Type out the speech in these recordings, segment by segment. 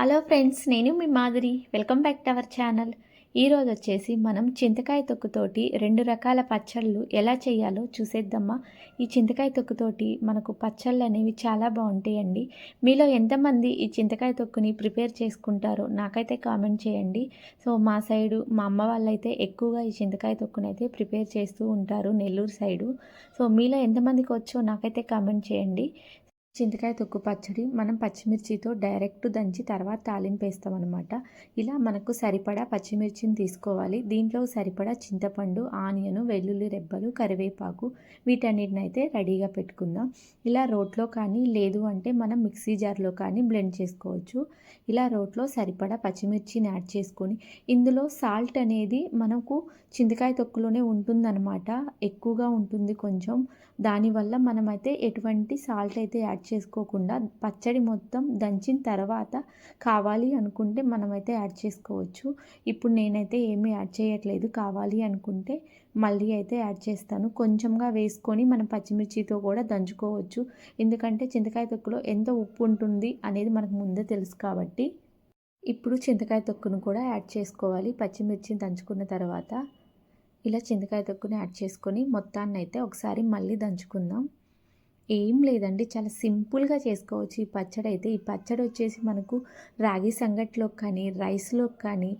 Hello friends నేను మీ Madhuri. Welcome back to our channel. ఈరోజు వచ్చేసి మనం చింతకాయ తొక్కుతోటి రెండు రకాల పచ్చళ్ళు ఎలా చేయాలో చూసేద్దామా? ఈ చింతకాయ తొక్కుతోటి మనకు పచ్చళ్ళు అనేవి చాలా బాగుంటాయండి. మీలో ఎంతమంది ఈ చింతకాయ తొక్కుని ప్రిపేర్ చేసుకుంటారో నాకైతే కామెంట్ చేయండి. సో మా సైడు మా అమ్మ వాళ్ళైతే ఎక్కువగా ఈ చింతకాయ తొక్కునైతే ప్రిపేర్ చేస్తూ ఉంటారు నెల్లూరు సైడు. సో మీలో ఎంతమందికి వచ్చో నాకైతే కామెంట్ చేయండి. చింతకాయ తొక్కు పచ్చడి మనం పచ్చిమిర్చితో డైరెక్ట్ దంచి తర్వాత తాలింపు వేస్తాం అనమాట ఇలా మనకు సరిపడా పచ్చిమిర్చిని తీసుకోవాలి. దీంట్లో సరిపడా చింతపండు ఆనియన్ వెల్లుల్లి రెబ్బలు కరివేపాకు వీటన్నిటిని అయితే రెడీగా పెట్టుకుందాం. ఇలా రోట్లో కానీ లేదు అంటే మనం మిక్సీ జార్లో కానీ బ్లెండ్ చేసుకోవచ్చు. ఇలా రోట్లో సరిపడా పచ్చిమిర్చిని యాడ్ చేసుకొని ఇందులో సాల్ట్ అనేది మనకు చింతకాయ తొక్కులోనే ఉంటుందన్నమాట. ఎక్కువగా ఉంటుంది కొంచెం. దానివల్ల మనమైతే ఎటువంటి సాల్ట్ అయితే యాడ్ చేసుకోకుండా పచ్చడి మొత్తం దంచిన తర్వాత కావాలి అనుకుంటే మనమైతే యాడ్ చేసుకోవచ్చు. ఇప్పుడు నేనైతే ఏమీ యాడ్ చేయట్లేదు. కావాలి అనుకుంటే మళ్ళీ అయితే యాడ్ చేస్తాను. కొంచెంగా వేసుకొని మనం పచ్చిమిర్చితో కూడా దంచుకోవచ్చు. ఎందుకంటే చింతకాయ తొక్కులో ఎంత ఉప్పు ఉంటుంది అనేది మనకు ముందే తెలుసు కాబట్టి ఇప్పుడు చింతకాయ తొక్కును కూడా యాడ్ చేసుకోవాలి. పచ్చిమిర్చిని దంచుకున్న తర్వాత ఇలా చింతకాయ తొక్కుని యాడ్ చేసుకొని మొత్తాన్ని అయితే ఒకసారి మళ్ళీ దంచుకుందాం. ఏం లేదండి. చాలా సింపుల్గా చేసుకోవచ్చు. ఈ పచ్చడి అయితే ఈ పచ్చడి వచ్చేసి మనకు రాగి సంగట్లో కానీ రైస్లో కానీ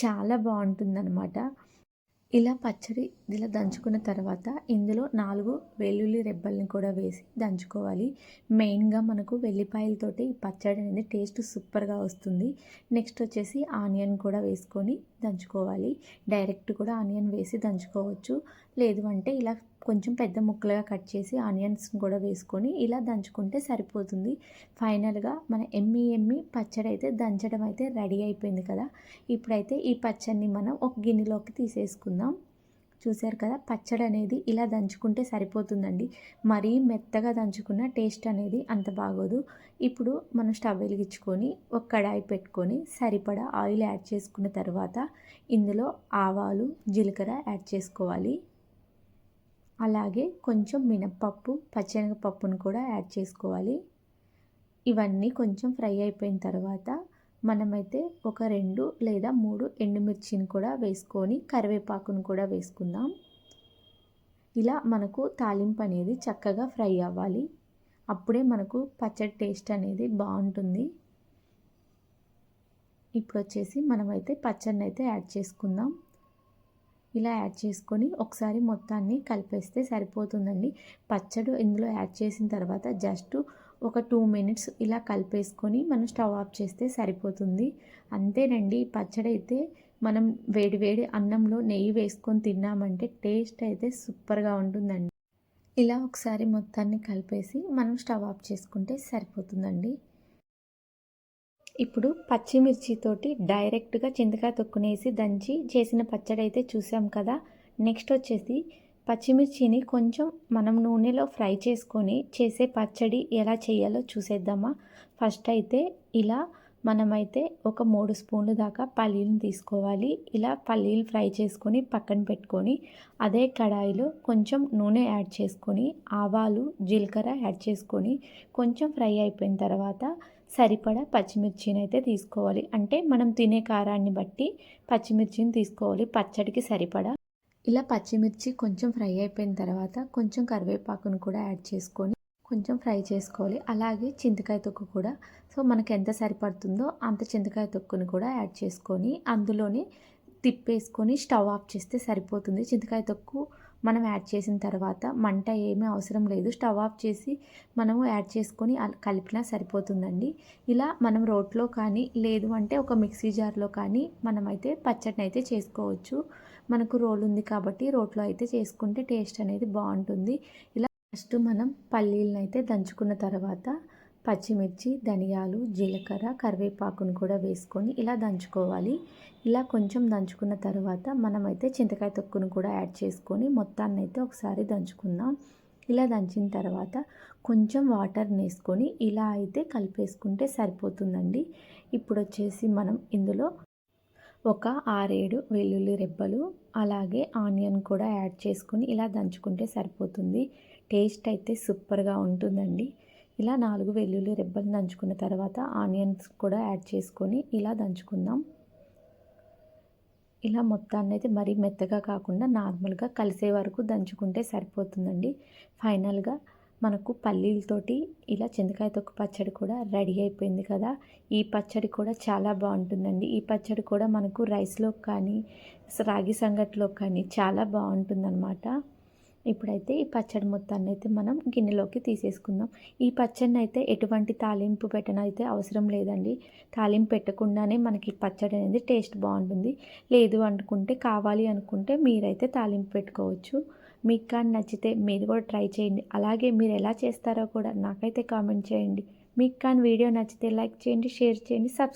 చాలా బాగుంటుందన్నమాట ఇలా పచ్చడి ఇలా దంచుకున్న తర్వాత ఇందులో నాలుగు వెల్లుల్లి రెబ్బల్ని కూడా వేసి దంచుకోవాలి. మెయిన్గా మనకు వెల్లిపాయలతోటి ఈ పచ్చడి అనేది టేస్ట్ సూపర్గా వస్తుంది. నెక్స్ట్ వచ్చేసి ఆనియన్ కూడా వేసుకొని దంచుకోవాలి. డైరెక్ట్ కూడా ఆనియన్ వేసి దంచుకోవచ్చు. లేదు అంటే ఇలా కొంచెం పెద్ద ముక్కలుగా కట్ చేసి ఆనియన్స్ కూడా వేసుకొని ఇలా దంచుకుంటే సరిపోతుంది. ఫైనల్గా మన ఎమ్మి ఎమ్మి పచ్చడి అయితే దంచడం అయితే రెడీ అయిపోయింది కదా. ఇప్పుడైతే ఈ పచ్చడిని మనం ఒక గిన్నెలోకి తీసేసుకుందాం. చూసారు కదా పచ్చడి అనేది ఇలా దంచుకుంటే సరిపోతుందండి. మరీ మెత్తగా దంచుకున్న టేస్ట్ అనేది అంత బాగోదు. ఇప్పుడు మనం స్టవ్ వెలిగించుకొని ఒక కడాయి పెట్టుకొని సరిపడా ఆయిల్ యాడ్ చేసుకున్న తర్వాత ఇందులో ఆవాలు జీలకర్ర యాడ్ చేసుకోవాలి. అలాగే కొంచెం మినప్పప్పు పచ్చెనగపప్పును కూడా యాడ్ చేసుకోవాలి. ఇవన్నీ కొంచెం ఫ్రై అయిపోయిన తర్వాత మనమైతే ఒక రెండు లేదా మూడు ఎండుమిర్చిని కూడా వేసుకొని కరివేపాకును కూడా వేసుకుందాం. ఇలా మనకు తాలింపు అనేది చక్కగా ఫ్రై అవ్వాలి. అప్పుడే మనకు పచ్చడి టేస్ట్ అనేది బాగుంటుంది. ఇప్పుడు వచ్చేసి మనమైతే పచ్చడిని అయితే యాడ్ చేసుకుందాం. ఇలా యాడ్ చేసుకొని ఒకసారి మొత్తాన్ని కలిపేస్తే సరిపోతుందండి. పచ్చడి ఇందులో యాడ్ చేసిన తర్వాత జస్ట్ ఒక టూ మినిట్స్ ఇలా కలిపేసుకొని మనం స్టవ్ ఆఫ్ చేస్తే సరిపోతుంది. అంతేనండి పచ్చడి అయితే మనం వేడి వేడి అన్నంలో నెయ్యి వేసుకొని తిన్నామంటే టేస్ట్ అయితే సూపర్గా ఉంటుందండి. ఇలా ఒకసారి మొత్తాన్ని కలిపేసి మనం స్టవ్ ఆఫ్ చేసుకుంటే సరిపోతుందండి. ఇప్పుడు పచ్చిమిర్చితోటి డైరెక్ట్గా చింతకాయ తొక్కునేసి దంచి చేసిన పచ్చడి అయితే చూసాం కదా. నెక్స్ట్ వచ్చేసి పచ్చిమిర్చిని కొంచెం మనం నూనెలో ఫ్రై చేసుకొని చేసే పచ్చడి ఎలా చేయాలో చూసేద్దామా. ఫస్ట్ అయితే ఇలా మనమైతే ఒక మూడు స్పూన్లు దాకా పల్లీలను తీసుకోవాలి. ఇలా పల్లీలు ఫ్రై చేసుకొని పక్కన పెట్టుకొని అదే కడాయిలో కొంచెం నూనె యాడ్ చేసుకొని ఆవాలు జీలకర్ర యాడ్ చేసుకొని కొంచెం ఫ్రై అయిపోయిన తర్వాత సరిపడా పచ్చిమిర్చిని అయితే తీసుకోవాలి. అంటే మనం తినే కారాన్ని బట్టి పచ్చిమిర్చిని తీసుకోవాలి. పచ్చడికి సరిపడా. ఇలా పచ్చిమిర్చి కొంచెం ఫ్రై అయిపోయిన తర్వాత కొంచెం కరివేపాకును కూడా యాడ్ చేసుకొని కొంచెం ఫ్రై చేసుకోవాలి. అలాగే చింతకాయ తొక్కు కూడా. సో మనకు ఎంత సరిపడుతుందో అంత చింతకాయ తొక్కును కూడా యాడ్ చేసుకొని అందులోనే తిప్పేసుకొని స్టవ్ ఆఫ్ చేస్తే సరిపోతుంది. చింతకాయ తొక్కు మనం యాడ్ చేసిన తర్వాత మంట ఏమీ అవసరం లేదు. స్టవ్ ఆఫ్ చేసి మనము యాడ్ చేసుకొని కలిపినా సరిపోతుందండి. ఇలా మనం రోట్లో కానీ లేదు అంటే ఒక మిక్సీ జార్లో కానీ మనమైతే పచ్చడిని అయితే చేసుకోవచ్చు. మనకు రోల్ ఉంది కాబట్టి రోట్లో అయితే చేసుకుంటే టేస్ట్ అనేది బాగుంటుంది. ఇలా ఫస్ట్ మనం పల్లీలను అయితే దంచుకున్న తర్వాత పచ్చిమిర్చి ధనియాలు జీలకర్ర కరివేపాకును కూడా వేసుకొని ఇలా దంచుకోవాలి. ఇలా కొంచెం దంచుకున్న తర్వాత మనమైతే చింతకాయ తొక్కును కూడా యాడ్ చేసుకొని మొత్తాన్ని అయితే ఒకసారి దంచుకుందాం. ఇలా దంచిన తర్వాత కొంచెం వాటర్ వేసుకొని ఇలా అయితే కలిపేసుకుంటే సరిపోతుందండి. ఇప్పుడు వచ్చేసి మనం ఇందులో ఒక ఆరేడు వెల్లుల్లి రెబ్బలు అలాగే ఆనియన్ కూడా యాడ్ చేసుకొని ఇలా దంచుకుంటే సరిపోతుంది. టేస్ట్ అయితే సూపర్గా ఉంటుందండి. ఇలా నాలుగు వెల్లుల్లి రెబ్బలు దంచుకున్న తర్వాత ఆనియన్స్ కూడా యాడ్ చేసుకొని ఇలా దంచుకుందాం. ఇలా మొత్తాన్ని అయితే మరీ మెత్తగా కాకుండా నార్మల్గా కలిసే వరకు దంచుకుంటే సరిపోతుందండి. ఫైనల్గా మనకు పల్లీలతోటి ఇలా చింతకాయ తొక్కు పచ్చడి కూడా రెడీ అయిపోయింది కదా. ఈ పచ్చడి కూడా చాలా బాగుంటుందండి. ఈ పచ్చడి కూడా మనకు రైస్లో కానీ రాగి సంగట్లో కానీ చాలా బాగుంటుందన్నమాట. ఇప్పుడైతే ఈ పచ్చడి మొత్తాన్ని అయితే మనం గిన్నెలోకి తీసేసుకుందాం. ఈ పచ్చడిని అయితే ఎటువంటి తాలింపు పెట్టనైతే అవసరం లేదండి. తాలింపు పెట్టకుండానే మనకి పచ్చడి అనేది టేస్ట్ బాగుంటుంది. లేదు అనుకుంటే కావాలి అనుకుంటే మీరైతే తాలింపు పెట్టుకోవచ్చు. మీకు కానీ నచ్చితే మీరు కూడా ట్రై చేయండి. అలాగే మీరు ఎలా చేస్తారో కూడా నాకైతే కామెంట్ చేయండి. మీకు కానీ వీడియో నచ్చితే లైక్ చేయండి షేర్ చేయండి సబ్స్క్రైబ్